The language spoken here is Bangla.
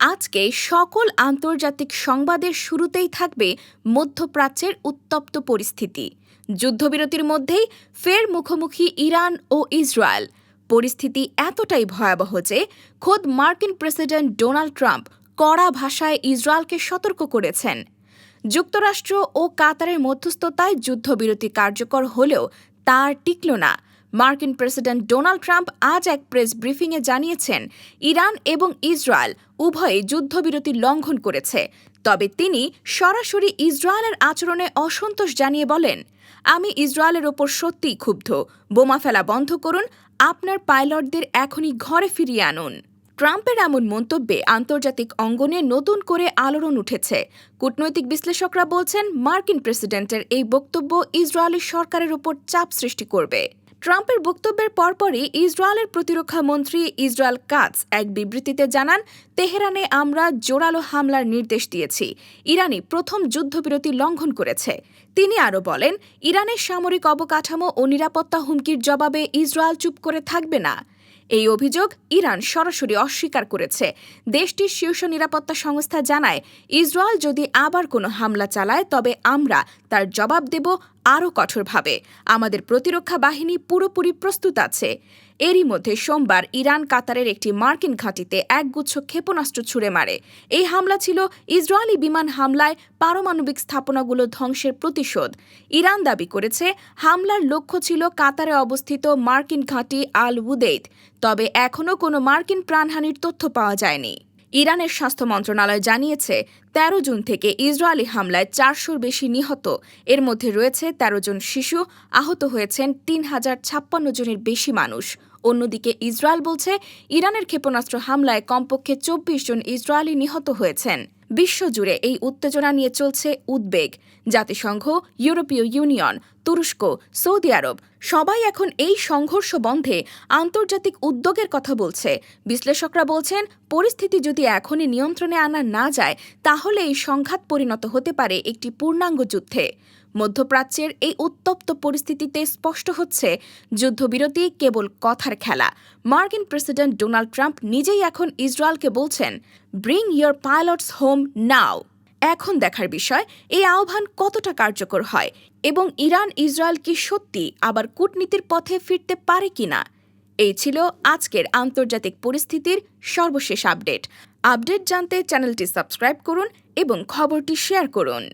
আজকে সকল আন্তর্জাতিক সংবাদের শুরুতেই থাকবে মধ্যপ্রাচ্যের উত্তপ্ত পরিস্থিতি। যুদ্ধবিরতির মধ্যেই ফের মুখোমুখি ইরান ও ইসরায়েল। পরিস্থিতি এতটাই ভয়াবহ যে খোদ মার্কিন প্রেসিডেন্ট ডোনাল্ড ট্রাম্প কড়া ভাষায় ইসরায়েলকে সতর্ক করেছেন। যুক্তরাষ্ট্র ও কাতারের মধ্যস্থতায় যুদ্ধবিরতি কার্যকর হলেও তার টিকল না। মার্কিন প্রেসিডেন্ট ডোনাল্ড ট্রাম্প আজ এক প্রেস ব্রিফিংয়ে জানিয়েছেন, ইরান এবং ইসরায়েল উভয়ে যুদ্ধবিরতি লঙ্ঘন করেছে। তবে তিনি সরাসরি ইসরায়েলের আচরণে অসন্তোষ জানিয়ে বলেন, আমি ইসরায়েলের ওপর সত্যিই ক্ষুব্ধ। বোমা ফেলা বন্ধ করুন, আপনার পাইলটদের এখনই ঘরে ফিরিয়ে আনুন। ট্রাম্পের এমন মন্তব্যে আন্তর্জাতিক অঙ্গনে নতুন করে আলোড়ন উঠেছে। কূটনৈতিক বিশ্লেষকরা বলছেন, মার্কিন প্রেসিডেন্টের এই বক্তব্য ইসরায়েলি সরকারের উপর চাপ সৃষ্টি করবে। ট্রাম্পের বক্তব্যের পরপরই ইসরায়েলের প্রতিরক্ষা মন্ত্রী ইসরায়েল কাজ এক বিবৃতিতে জানান, তেহরানে আমরা জোরালো হামলার নির্দেশ দিয়েছি। ইরানি প্রথম যুদ্ধবিরতি লঙ্ঘন করেছে। তিনি আরও বলেন, ইরানের সামরিক অবকাঠামো ও নিরাপত্তা হুমকির জবাবে ইসরায়েল চুপ করে থাকবে না। এই অভিযোগ ইরান সরাসরি অস্বীকার করেছে। দেশটির শীর্ষ নিরাপত্তা সংস্থা জানায়, ইসরায়েল যদি আবার কোনো হামলা চালায়, তবে আমরা তার জবাব দেব আরও কঠোরভাবে। আমাদের প্রতিরক্ষা বাহিনী পুরোপুরি প্রস্তুত আছে। এরই মধ্যে সোমবার ইরান কাতারের একটি মার্কিন ঘাঁটিতে একগুচ্ছ ক্ষেপণাস্ত্র ছুড়ে মারে। এই হামলা ছিল ইসরায়েলি বিমান হামলায় পারমাণবিক স্থাপনাগুলো ধ্বংসের প্রতিশোধ। ইরান দাবি করেছে, হামলার লক্ষ্য ছিল কাতারে অবস্থিত মার্কিন ঘাঁটি আল উদেইদ তবে এখনও কোনো মার্কিন প্রাণহানির তথ্য পাওয়া যায়নি। ইরানের স্বাস্থ্য মন্ত্রণালয় জানিয়েছে, তেরো জুন থেকে ইসরায়েলি হামলায় চারশোর বেশি নিহত। এর মধ্যে রয়েছে তেরো জন শিশু, আহত হয়েছেন তিন হাজার ছাপ্পান্ন জনের বেশি মানুষ। অন্যদিকে ইসরায়েল বলছে, ইরানের ক্ষেপণাস্ত্র হামলায় কমপক্ষে চব্বিশ জন ইসরায়েলি নিহত হয়েছেন। বিশ্বজুড়ে এই উত্তেজনা নিয়ে চলছে উদ্বেগ। জাতিসংঘ, ইউরোপীয় ইউনিয়ন, তুরস্ক, সৌদি আরব সবাই এখন এই সংঘর্ষ বন্ধে আন্তর্জাতিক উদ্যোগের কথা বলছে। বিশ্লেষকরা বলছেন, পরিস্থিতি যদি এখনই নিয়ন্ত্রণে আনা না যায়, তাহলে এই সংঘাত পরিণত হতে পারে একটি পূর্ণাঙ্গ যুদ্ধে। মধ্যপ্রাচ্যের এই উত্তপ্ত পরিস্থিতিতে স্পষ্ট হচ্ছে, যুদ্ধবিরতি কেবল কথার খেলা। মার্কিন প্রেসিডেন্ট ডোনাল্ড ট্রাম্প নিজেই এখন ইসরায়েলকে বলছেন bring your pilots home now এখন দেখার বিষয়, এই আহ্বান কতটা কার্যকর হয় এবং ইরান ইসরায়েল কি সত্যি আবার কূটনীতির পথে ফিরতে পারে কিনা? এই ছিল আজকের আন্তর্জাতিক পরিস্থিতির সর্বশেষ আপডেট। আপডেট জানতে চ্যানেলটি সাবস্ক্রাইব করুন এবং খবরটি শেয়ার করুন।